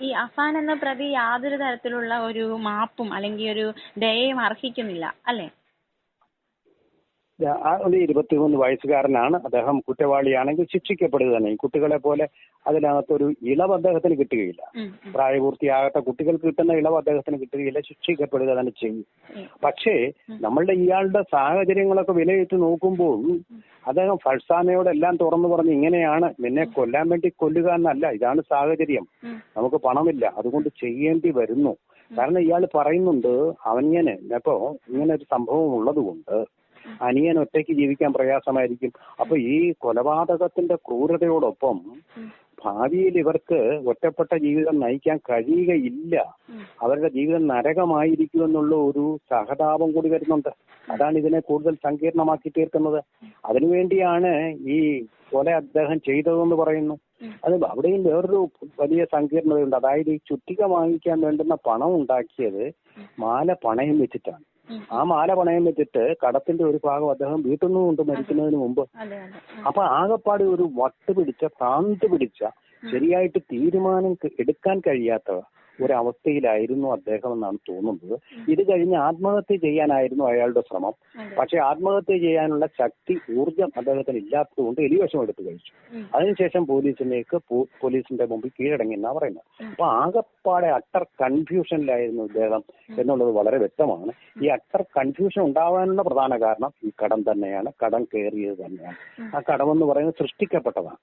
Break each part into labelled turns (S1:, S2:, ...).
S1: ഈ അഫാൻ എന്ന പ്രതി യാതൊരു തരത്തിലുള്ള ഒരു മാപ്പും അല്ലെങ്കിൽ ഒരു ദയയും അർഹിക്കുന്നില്ല അല്ലേ?
S2: ഒരു ഇരുപത്തിമൂന്ന് വയസ്സുകാരനാണ് അദ്ദേഹം കുറ്റവാളിയാണെങ്കിൽ ശിക്ഷിക്കപ്പെടുക തന്നെ. കുട്ടികളെ പോലെ അതിനകത്തൊരു ഇളവ് അദ്ദേഹത്തിന് കിട്ടുകയില്ല. പ്രായപൂർത്തിയാകാത്ത കുട്ടികൾക്ക് കിട്ടുന്ന ഇളവ് അദ്ദേഹത്തിന് കിട്ടുകയില്ല ശിക്ഷിക്കപ്പെടുക തന്നെ ചെയ്യും. പക്ഷേ നമ്മളുടെ ഇയാളുടെ സാഹചര്യങ്ങളൊക്കെ വിലയിരുത്തി നോക്കുമ്പോൾ അദ്ദേഹം ഫൽസാനയോടെല്ലാം തുറന്നു പറഞ്ഞ് ഇങ്ങനെയാണ് നിന്നെ കൊല്ലാൻ വേണ്ടി കൊല്ലുക എന്നല്ല ഇതാണ് സാഹചര്യം. നമുക്ക് പണമില്ല അതുകൊണ്ട് ചെയ്യേണ്ടി വരുന്നു. കാരണം ഇയാൾ പറയുന്നുണ്ട് അവനിയന് ഇപ്പോ ഇങ്ങനെ ഒരു സംഭവം ഉള്ളത് കൊണ്ട് അനിയൻ ഒറ്റയ്ക്ക് ജീവിക്കാൻ പ്രയാസമായിരിക്കും. അപ്പൊ ഈ കൊലപാതകത്തിന്റെ ക്രൂരതയോടൊപ്പം ഭാവിയിൽ ഇവർക്ക് ഒറ്റപ്പെട്ട ജീവിതം നയിക്കാൻ കഴിയുകയില്ല. അവരുടെ ജീവിതം നരകമായിരിക്കും എന്നുള്ള ഒരു സഹതാപം കൂടി വരുന്നുണ്ട്. അതാണ് ഇതിനെ കൂടുതൽ സങ്കീർണമാക്കി തീർക്കുന്നത്. അതിനുവേണ്ടിയാണ് ഈ കൊല അദ്ദേഹം ചെയ്തതെന്ന് പറയുന്നു. അത് അവിടെയും വേറൊരു വലിയ സങ്കീർണതയുണ്ട്. അതായത് ഈ ചുറ്റിക വാങ്ങിക്കാൻ വേണ്ടുന്ന പണം ഉണ്ടാക്കിയത് മാല പണയം വെച്ചിട്ടാണ്. ആ മാല പണയം വെച്ചിട്ട് കടത്തിന്റെ ഒരു ഭാഗം അദ്ദേഹം വീട്ടിൽ നിന്ന് കൊണ്ട് മരിക്കുന്നതിന് മുമ്പ്. അപ്പൊ ആകെപ്പാട് ഒരു വട്ട് പിടിച്ച ഭ്രാന്ത് പിടിച്ച ശരിയായിട്ട് തീരുമാനം എടുക്കാൻ കഴിയാത്ത ഒരവസ്ഥയിലായിരുന്നു അദ്ദേഹം എന്നാണ് തോന്നുന്നത് ഇത് കഴിഞ്ഞ് ആത്മഹത്യ ചെയ്യാനായിരുന്നു അയാളുടെ ശ്രമം. പക്ഷെ ആത്മഹത്യ ചെയ്യാനുള്ള ശക്തി ഊർജം അദ്ദേഹത്തിന് ഇല്ലാത്തതുകൊണ്ട് എലിവശം എടുത്തു കഴിച്ചു. അതിനുശേഷം പോലീസിലേക്ക് പോലീസിന്റെ മുമ്പിൽ കീഴടങ്ങി എന്നാ പറയുന്നത്. അപ്പൊ ആകെപ്പാടെ അട്ടർ കൺഫ്യൂഷനിലായിരുന്നു ഇദ്ദേഹം എന്നുള്ളത് വളരെ വ്യക്തമാണ്. ഈ അട്ടർ കൺഫ്യൂഷൻ ഉണ്ടാവാനുള്ള പ്രധാന കാരണം ഈ കടം തന്നെയാണ്. കടം കയറിയത് തന്നെയാണ്. ആ കടമെന്ന് പറയുന്നത് സൃഷ്ടിക്കപ്പെട്ടതാണ്.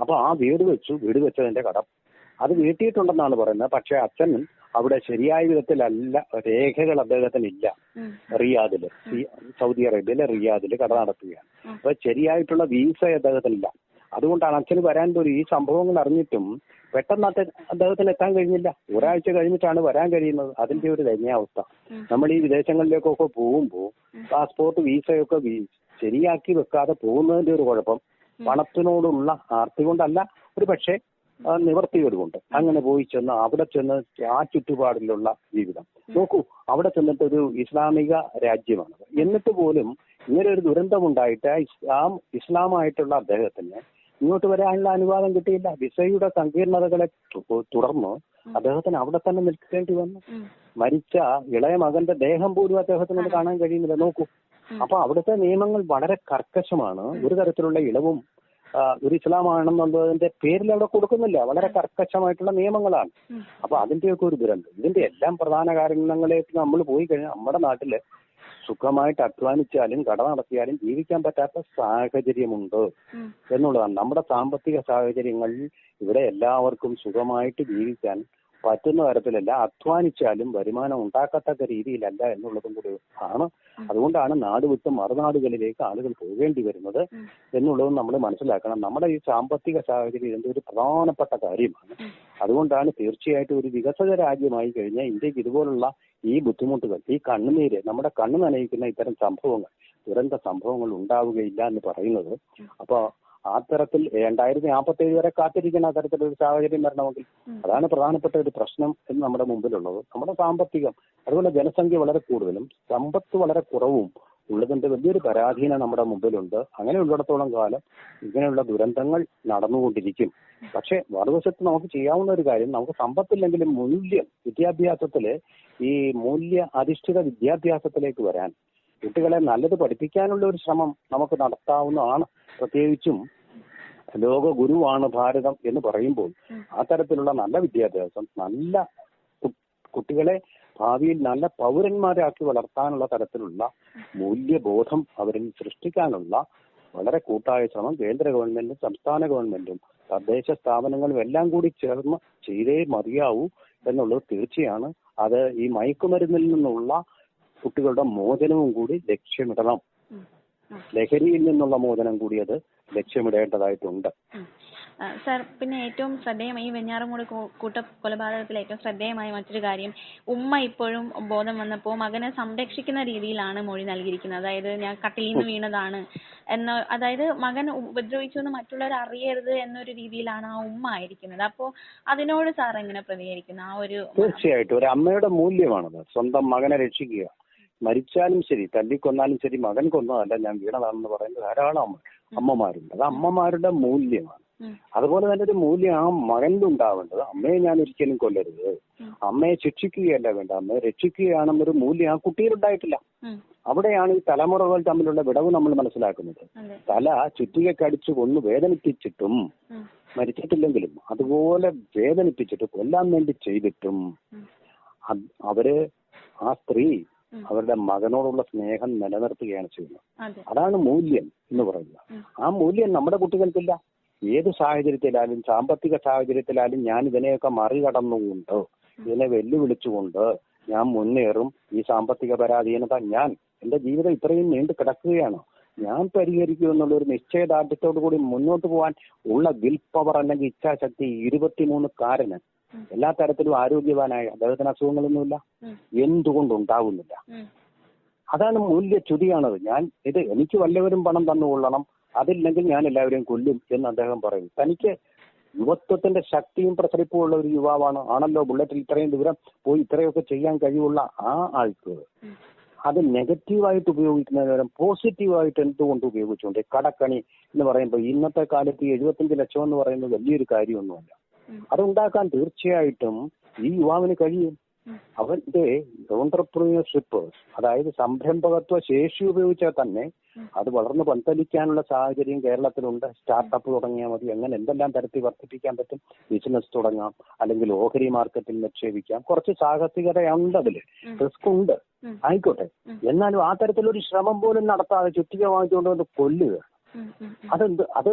S2: അപ്പൊ ആ വീട് വെച്ചു. വീട് വെച്ചതിന്റെ കടം അത് വീട്ടിയിട്ടുണ്ടെന്നാണ് പറയുന്നത്. പക്ഷെ അച്ഛൻ അവിടെ ശരിയായ വിധത്തിലല്ല രേഖകൾ അദ്ദേഹത്തിന് ഇല്ല. റിയാദിൽ സൗദി അറേബ്യയിലെ റിയാദിൽ കട നടത്തുകയാണ്. അപ്പൊ ശരിയായിട്ടുള്ള വീസ അദ്ദേഹത്തിനില്ല. അതുകൊണ്ടാണ് അച്ഛന് വരാൻ പോലും ഈ സംഭവങ്ങൾ അറിഞ്ഞിട്ടും പെട്ടെന്ന് അദ്ദേഹത്തിന് എത്താൻ കഴിഞ്ഞില്ല. ഒരാഴ്ച കഴിഞ്ഞിട്ടാണ് വരാൻ കഴിയുന്നത്. അതിന്റെ ഒരു ദയനീയാവസ്ഥ നമ്മൾ ഈ വിദേശങ്ങളിലേക്കൊക്കെ പോകുമ്പോൾ പാസ്പോർട്ട് വീസയൊക്കെ ശരിയാക്കി വെക്കാതെ പോകുന്നതിന്റെ ഒരു കുഴപ്പം പണത്തിനോടുള്ള ആർത്തി കൊണ്ടല്ല. ഒരു പക്ഷേ ആ, നിവർത്തികേട് കൊണ്ട് അങ്ങനെ പോയി ചെന്ന് അവിടെ ചെന്ന് ആ ചുറ്റുപാടിലുള്ള ജീവിതം. നോക്കൂ അവിടെ ചെന്നിട്ട് ഒരു ഇസ്ലാമിക രാജ്യമാണ്. എന്നിട്ട് പോലും ഇങ്ങനെ ഒരു ദുരന്തമുണ്ടായിട്ട് ഇസ്ലാം ഇസ്ലാമായിട്ടുള്ള അദ്ദേഹത്തിന് ഇങ്ങോട്ട് വരാനുള്ള അനുവാദം കിട്ടിയില്ല. വിസയുടെ സങ്കീർണതകളെ തുടർന്ന് അദ്ദേഹത്തിന് അവിടെ തന്നെ നിൽക്കേണ്ടി വന്നു. മരിച്ച ഇളയ മകന്റെ ദേഹം പോലും അദ്ദേഹത്തിന് കാണാൻ കഴിയുന്നില്ല. നോക്കൂ. അപ്പൊ അവിടുത്തെ നിയമങ്ങൾ വളരെ കർക്കശമാണ്. ഒരു തരത്തിലുള്ള ഇളവും ഒരു ഇസ്ലാമാണെന്നുള്ളതിന്റെ പേരിൽ അവിടെ കൊടുക്കുന്നില്ല. വളരെ കർക്കശമായിട്ടുള്ള നിയമങ്ങളാണ്. അപ്പൊ അതിന്റെയൊക്കെ ഒരു ദുരന്തം. ഇതിന്റെ എല്ലാം പ്രധാന കാരണങ്ങളിലേക്ക് നമ്മൾ പോയി കഴിഞ്ഞാൽ നമ്മുടെ നാട്ടിൽ സുഖമായിട്ട് അധ്വാനിച്ചാലും കട നടത്തിയാലും ജീവിക്കാൻ പറ്റാത്ത സാഹചര്യമുണ്ട്. എന്നുള്ളതാണ്. നമ്മുടെ സാമ്പത്തിക സാഹചര്യങ്ങൾ ഇവിടെ എല്ലാവർക്കും സുഖമായിട്ട് ജീവിക്കാൻ പറ്റുന്ന തരത്തിലല്ല. അധ്വാനിച്ചാലും വരുമാനം ഉണ്ടാക്കത്തക്ക രീതിയിലല്ല എന്നുള്ളതും കൂടി ആണ്. അതുകൊണ്ടാണ് നാട് വിട്ട് മറുനാടുകളിലേക്ക് ആളുകൾ പോകേണ്ടി വരുന്നത് എന്നുള്ളതും നമ്മൾ മനസ്സിലാക്കണം. നമ്മുടെ ഈ സാമ്പത്തിക സാഹചര്യം ഇതിന്റെ ഒരു പ്രധാനപ്പെട്ട കാര്യമാണ്. അതുകൊണ്ടാണ് തീർച്ചയായിട്ടും ഒരു വികസിത രാജ്യമായി കഴിഞ്ഞാൽ ഇന്ത്യയ്ക്ക് ഇതുപോലുള്ള ഈ ബുദ്ധിമുട്ടുകൾ ഈ കണ്ണുനീര് നമ്മുടെ കണ്ണു നനയിക്കുന്ന ഇത്തരം സംഭവങ്ങൾ ദുരന്ത സംഭവങ്ങൾ ഉണ്ടാവുകയില്ല എന്ന് പറയുന്നത്. അപ്പൊ ആ തരത്തിൽ രണ്ടായിരത്തി നാൽപ്പത്തി ഏഴ് വരെ കാത്തിരിക്കുന്ന ആ തരത്തിലൊരു സാഹചര്യം വരണമെങ്കിൽ അതാണ് പ്രധാനപ്പെട്ട ഒരു പ്രശ്നം എന്ന് നമ്മുടെ മുമ്പിലുള്ളത്. നമ്മുടെ സാമ്പത്തികം അതുപോലെ ജനസംഖ്യ വളരെ കൂടുതലും സമ്പത്ത് വളരെ കുറവും ഉള്ളതിന്റെ വലിയൊരു പരാധീന നമ്മുടെ മുമ്പിലുണ്ട്. അങ്ങനെ ഉള്ളിടത്തോളം കാലം ഇങ്ങനെയുള്ള ദുരന്തങ്ങൾ നടന്നുകൊണ്ടിരിക്കും. പക്ഷെ മറുവശത്ത് നമുക്ക് ചെയ്യാവുന്ന ഒരു കാര്യം നമുക്ക് സമ്പത്തില്ലെങ്കിലും മൂല്യം വിദ്യാഭ്യാസത്തിൽ ഈ മൂല്യ അധിഷ്ഠിത വിദ്യാഭ്യാസത്തിലേക്ക് വരാൻ കുട്ടികളെ നല്ലത് പഠിപ്പിക്കാനുള്ള ഒരു ശ്രമം നമുക്ക് നടത്താവുന്നതാണ്. പ്രത്യേകിച്ചും ലോക ഗുരുവാണ് ഭാരതം എന്ന് പറയുമ്പോൾ ആ തരത്തിലുള്ള നല്ല വിദ്യാഭ്യാസം നല്ല കുട്ടികളെ ഭാവിയിൽ നല്ല പൗരന്മാരാക്കി വളർത്താനുള്ള തരത്തിലുള്ള മൂല്യബോധം അവരിൽ സൃഷ്ടിക്കാനുള്ള വളരെ കൂട്ടായ ശ്രമം കേന്ദ്ര ഗവൺമെന്റും സംസ്ഥാന ഗവൺമെന്റും തദ്ദേശ സ്ഥാപനങ്ങളും എല്ലാം കൂടി ചേർന്ന് ചെയ്തേ മതിയാവൂ എന്നുള്ളത് തീർച്ചയാണ് അത് ഈ മയക്കുമരുന്നിൽ നിന്നുള്ള കുട്ടികളുടെ മോചനവും കൂടി ലക്ഷ്യമിടണം. ലഹരിയിൽ നിന്നുള്ള മോചനം കൂടി അത് ലക്ഷ്യമിടേണ്ടതായിട്ടുണ്ട്
S1: സർ പിന്നെ ഏറ്റവും ശ്രദ്ധേയമായി ഈ വെഞ്ഞാറമൂട് കൂട്ട കൊലപാതകത്തിൽ ഏറ്റവും ശ്രദ്ധേയമായ മറ്റൊരു കാര്യം ഉമ്മ ഇപ്പോഴും ബോധം വന്നപ്പോൾ മകനെ സംരക്ഷിക്കുന്ന രീതിയിലാണ് മൊഴി നൽകിയിരിക്കുന്നത്. അതായത് ഞാൻ കട്ടിലിൽ നിന്ന് വീണതാണ് എന്ന അതായത് മകൻ ഉപദ്രവിച്ചു എന്ന് മറ്റുള്ളവർ അറിയരുത് എന്നൊരു രീതിയിലാണ് ആ ഉമ്മ ആയിരിക്കുന്നത്. അപ്പോ അതിനോട് സാർ എങ്ങനെ പ്രതികരിക്കുന്നു? ആ ഒരു
S2: തീർച്ചയായിട്ടും. ഒരു അമ്മയുടെ മൂല്യമാണത്. സ്വന്തം മകനെ രക്ഷിക്കുക. മരിച്ചാലും ശരി തല്ലിക്കൊന്നാലും ശരി മകൻ കൊന്നതല്ല ഞാൻ വീണതാണെന്ന് പറയുന്നത് ധാരാളം അമ്മ അമ്മമാരുണ്ട്. അത് അമ്മമാരുടെ മൂല്യമാണ്. അതുപോലെ തന്നെ ഒരു മൂല്യം ആ മകനിലുണ്ടാവേണ്ടത് അമ്മയെ ഞാൻ ഒരിക്കലും കൊല്ലരുത്. അമ്മയെ ശിക്ഷിക്കുകയല്ല വേണ്ട അമ്മയെ രക്ഷിക്കുകയാണെന്നൊരു മൂല്യം ആ കുട്ടിയിലുണ്ടായിട്ടില്ല. അവിടെയാണ് ഈ തലമുറകൾ തമ്മിലുള്ള വിടവ് നമ്മൾ മനസ്സിലാക്കുന്നത്.
S1: തല
S2: തല ചുറ്റികക്കടിച്ചു കൊന്നു വേദനിപ്പിച്ചിട്ടും. മരിച്ചിട്ടില്ലെങ്കിലും അതുപോലെ വേദനിപ്പിച്ചിട്ട് കൊല്ലാൻ വേണ്ടി ചെയ്തിട്ടും. അവർ ആ സ്ത്രീ. അവരുടെ മകനോടുള്ള സ്നേഹം നിലനിർത്തുകയാണ് ചെയ്യുന്നത്. അതാണ് മൂല്യം എന്ന് പറയുന്നത് ആ മൂല്യം നമ്മുടെ കുട്ടികൾക്കില്ല. ഏത് സാഹചര്യത്തിലായാലും സാമ്പത്തിക സാഹചര്യത്തിലായാലും ഞാൻ ഇതിനെയൊക്കെ മറികടന്നുകൊണ്ട് ഇതിനെ വെല്ലുവിളിച്ചുകൊണ്ട് ഞാൻ മുന്നേറും. ഈ സാമ്പത്തിക പരാധീനത ഞാൻ എന്റെ ജീവിതം ഇത്രയും നീണ്ടു കിടക്കുകയാണ്. ഞാൻ പരിഹരിക്കും എന്നുള്ള ഒരു നിശ്ചയദാർഢ്യത്തോടു കൂടി മുന്നോട്ട് പോകാൻ ഉള്ള വിൽ പവർ അല്ലെങ്കിൽ ഇച്ഛാശക്തി ഇരുപത്തിമൂന്ന് കാരന്
S1: ഉം.
S2: എല്ലാ തരത്തിലും ആരോഗ്യവാനായ അദ്ദേഹത്തിന് അസുഖങ്ങളൊന്നുമില്ല.
S1: ഉം.
S2: അതാണ് മൂല്യച്യുതിയാണത്. ഞാൻ ഇത് എനിക്ക് വല്ലവരും പണം തന്നുകൊള്ളണം. അതില്ലെങ്കിൽ ഞാൻ എല്ലാവരെയും കൊല്ലും എന്ന് അദ്ദേഹം പറയും തനിക്ക് യുവത്വത്തിന്റെ ശക്തിയും പ്രസരിപ്പും ഉള്ള ഒരു യുവാവാണ്. ആണല്ലോ ബുള്ളറ്റിൽ ഇത്രയും ദൂരം പോയി ഇത്രയൊക്കെ ചെയ്യാൻ കഴിവുള്ള ആ ആൾക്ക്. അത് നെഗറ്റീവായിട്ട് ഉപയോഗിക്കുന്നതിന് പകരം പോസിറ്റീവായിട്ട് എന്തുകൊണ്ട് ഉപയോഗിച്ചുകൊണ്ട്? കടക്കണി എന്ന് പറയുമ്പോൾ ഇന്നത്തെ കാലത്ത് എഴുപത്തഞ്ച് ലക്ഷം എന്ന് പറയുന്നത് വലിയൊരു കാര്യമൊന്നുമല്ല. അതുണ്ടാക്കാൻ തീർച്ചയായിട്ടും ഈ യുവാവിന് കഴിയും. അവന്റെ ഓണ്ടർപ്രീനർഷിപ്പ് അതായത് സംരംഭകത്വ ശേഷി ഉപയോഗിച്ചാൽ തന്നെ അത് വളർന്ന് പന്തലിക്കാനുള്ള സാഹചര്യം കേരളത്തിലുണ്ട്. സ്റ്റാർട്ടപ്പ് തുടങ്ങിയാൽ മതി. അങ്ങനെ എന്തെല്ലാം തരത്തിൽ വർദ്ധിപ്പിക്കാൻ പറ്റും? ബിസിനസ് തുടങ്ങാം. അല്ലെങ്കിൽ ഓഹരി മാർക്കറ്റിൽ നിക്ഷേപിക്കാം. കുറച്ച് സാഹസികതയുണ്ട് അതിൽ റിസ്ക് ഉണ്ട്. ആയിക്കോട്ടെ. എന്നാലും ആ തരത്തിലൊരു ശ്രമം പോലും നടത്താതെ ചുറ്റിക വാങ്ങിച്ചുകൊണ്ട് വന്ന് കൊല്ലുക. അതെന്ത്? അത്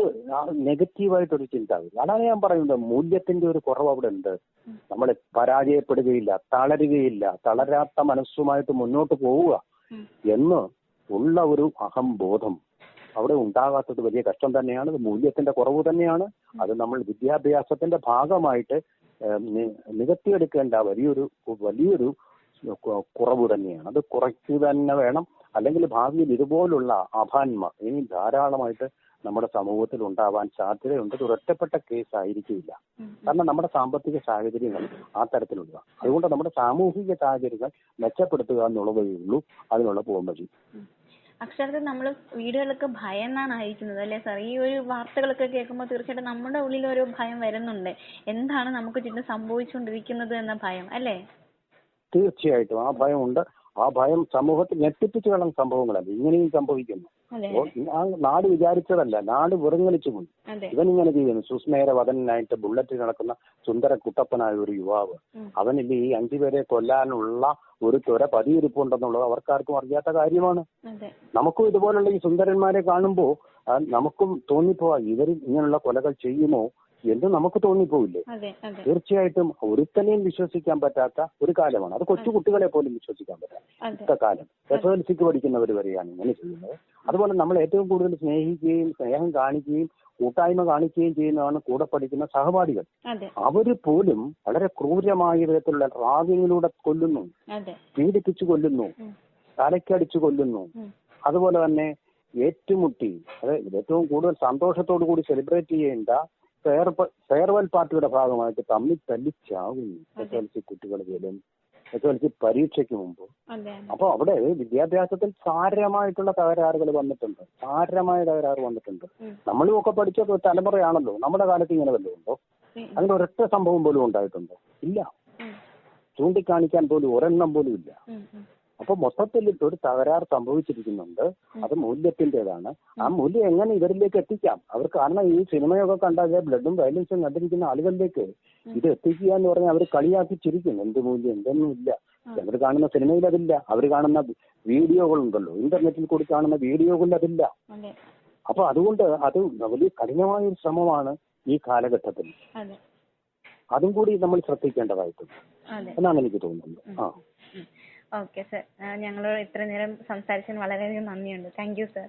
S2: നെഗറ്റീവായിട്ടൊരു ചിന്താഗതി. അതാണ് ഞാൻ പറയുന്നത്. മൂല്യത്തിന്റെ ഒരു കുറവ് അവിടെ ഉണ്ട് നമ്മൾ പരാജയപ്പെടുകയില്ല തളരുകയില്ല തളരാത്ത മനസ്സുമായിട്ട് മുന്നോട്ട് പോവുക. എന്ന് ഉള്ള ഒരു അഹംബോധം അവിടെ ഉണ്ടാകാത്തത് വലിയ കഷ്ടം തന്നെയാണ്. അത് മൂല്യത്തിന്റെ കുറവ് തന്നെയാണ്. അത് നമ്മൾ വിദ്യാഭ്യാസത്തിന്റെ ഭാഗമായിട്ട് നികത്തിയെടുക്കേണ്ട വലിയൊരു വലിയൊരു കുറവ് തന്നെയാണ്. അത് കുറയ്ക്കുക തന്നെ വേണം. അല്ലെങ്കിൽ ഭാവിയിൽ ഇതുപോലുള്ള അഭാന്മ ഇനി ധാരാളമായിട്ട് നമ്മുടെ സമൂഹത്തിൽ ഉണ്ടാവാൻ സാധ്യതയുണ്ട്. ഇത് ഒരൊറ്റപ്പെട്ട കേസ് ആയിരിക്കില്ല. കാരണം നമ്മുടെ സാമ്പത്തിക സാഹചര്യങ്ങൾ ആ തരത്തിലുള്ള അതുകൊണ്ട് നമ്മുടെ സാമൂഹിക സാഹചര്യങ്ങൾ മെച്ചപ്പെടുത്തുക എന്നുള്ളതേ ഉള്ളൂ. അതിനുള്ള പോകാൻ വഴി
S1: അക്ഷരത്തിൽ നമ്മൾ വീടുകളൊക്കെ എന്നാണ് അയക്കുന്നത് അല്ലേ സാർ? ഈ ഒരു വാർത്തകളൊക്കെ കേൾക്കുമ്പോൾ തീർച്ചയായിട്ടും നമ്മുടെ ഉള്ളിൽ ഒരു ഭയം വരുന്നുണ്ട്. എന്താണ് നമുക്ക് ചുറ്റും സംഭവിച്ചുകൊണ്ടിരിക്കുന്നത് എന്ന ഭയം അല്ലേ?
S2: തീർച്ചയായിട്ടും ആ ഭയമുണ്ട്. ആ ഭയം സമൂഹത്തിൽ ഞെട്ടിപ്പിച്ചു കളയുന്ന സംഭവങ്ങളല്ല? ഇങ്ങനെയും സംഭവിക്കുന്നു. ആ നാട് വിചാരിച്ചതല്ല. നാട് വെറുങ്ങലിച്ചു പോയി. ഇങ്ങനെ ചെയ്യുന്നു. സുസ്മേര വധനായിട്ട് ബുള്ളറ്റിൽ നടക്കുന്ന സുന്ദര കുട്ടപ്പനായ ഒരു യുവാവ്. അവനിൽ ഈ അഞ്ചുപേരെ കൊല്ലാനുള്ള ഒരു ചൊര പതിയിരിപ്പുണ്ടെന്നുള്ളത് അവർക്കാർക്കും അറിയാത്ത കാര്യമാണ്. നമുക്കും ഇതുപോലുള്ള ഈ സുന്ദരന്മാരെ കാണുമ്പോൾ നമുക്കും തോന്നിപ്പോവാ ഇവർ ഇങ്ങനെയുള്ള കൊലകൾ ചെയ്യുമോ? എന്ന് നമുക്ക് തോന്നിപ്പോവില്ലേ?
S1: അതെ അതെ.
S2: തീർച്ചയായിട്ടും ഒരുത്തനെയും വിശ്വസിക്കാൻ പറ്റാത്ത ഒരു കാലമാണ്. അത് കൊച്ചു കുട്ടികളെ പോലും വിശ്വസിക്കാൻ പറ്റാത്ത ഇത്ത കാലം. എസ് എൽ സിക്ക് പഠിക്കുന്നവർ വരെയാണ് ഇങ്ങനെ ചെയ്യുന്നത്. അതുപോലെ നമ്മൾ ഏറ്റവും കൂടുതൽ സ്നേഹിക്കുകയും സ്നേഹം കാണിക്കുകയും കൂട്ടായ്മ കാണിക്കുകയും ചെയ്യുന്നതാണ് കൂടെ പഠിക്കുന്ന സഹപാഠികൾ.
S1: അതെ.
S2: അവർ പോലും വളരെ ക്രൂരമായ വിധത്തിലുള്ള റാഗിങ്ങിലൂടെ കൊല്ലുന്നു.
S1: അതെ.
S2: പീഡിപ്പിച്ചു കൊല്ലുന്നു.
S1: തലയ്ക്കടിച്ചു
S2: തലക്കടിച്ചു കൊല്ലുന്നു അതുപോലെ തന്നെ ഏറ്റുമുട്ടി അതായത് ഏറ്റവും കൂടുതൽ സന്തോഷത്തോടു കൂടി സെലിബ്രേറ്റ് ചെയ്യേണ്ട ഫെയർവെൽ പാർട്ടിയുടെ ഭാഗമായിട്ട് തമ്മിൽ തല്ലിച്ചാകുന്നു എസ് എൽ സി കുട്ടികൾ വരും എസ് എൽ സി പരീക്ഷയ്ക്ക് മുമ്പ് അപ്പൊ അവിടെ വിദ്യാഭ്യാസത്തിൽ സാരമായിട്ടുള്ള തകരാറുകൾ വന്നിട്ടുണ്ട്. സാരമായ തകരാറ് വന്നിട്ടുണ്ട്. നമ്മളും ഒക്കെ പഠിച്ച തലമുറയാണല്ലോ. നമ്മുടെ കാലത്ത് ഇങ്ങനെ വല്ലതും ഉണ്ടോ? അങ്ങനെ ഒരൊറ്റ സംഭവം പോലും ഉണ്ടായിട്ടുണ്ടോ? ഇല്ല. ചൂണ്ടിക്കാണിക്കാൻ പോലും ഒരെണ്ണം പോലും ഇല്ല. അപ്പൊ മൊത്തത്തിൽ ഒരു തകരാർ സംഭവിച്ചിരിക്കുന്നുണ്ട്. അത് മൂല്യത്തിന്റേതാണ്. ആ മൂല്യം എങ്ങനെ ഇവരിലേക്ക് എത്തിക്കാം? അവർ കാരണം ഈ സിനിമയൊക്കെ കണ്ടാൽ ബ്ലഡും വയലൻസും കണ്ടിരിക്കുന്ന ആളുകളിലേക്ക് ഇത് എത്തിക്കുക എന്ന് പറഞ്ഞാൽ അവർ കളിയാക്കി ചിരിക്കും എന്ത് മൂല്യം എന്തൊന്നും ഇല്ല. അവർ കാണുന്ന സിനിമയിൽ അതില്ല. അവർ കാണുന്ന വീഡിയോകളുണ്ടല്ലോ. ഇന്റർനെറ്റിൽ കൂടി കാണുന്ന വീഡിയോകളിൽ അതില്ല. അപ്പൊ അതുകൊണ്ട് അത് വലിയ കഠിനമായ ഒരു ശ്രമമാണ് ഈ കാലഘട്ടത്തിൽ.
S1: അതെ.
S2: കൂടി നമ്മൾ ശ്രദ്ധിക്കേണ്ടതായിട്ടുണ്ട്. എന്നാണ് എനിക്ക് തോന്നുന്നത്. ആ.
S1: ഓക്കെ സർ ഞങ്ങളോട് ഇത്രയും നേരം സംസാരിച്ചതിന് വളരെയധികം നന്ദിയുണ്ട്. Thank you sir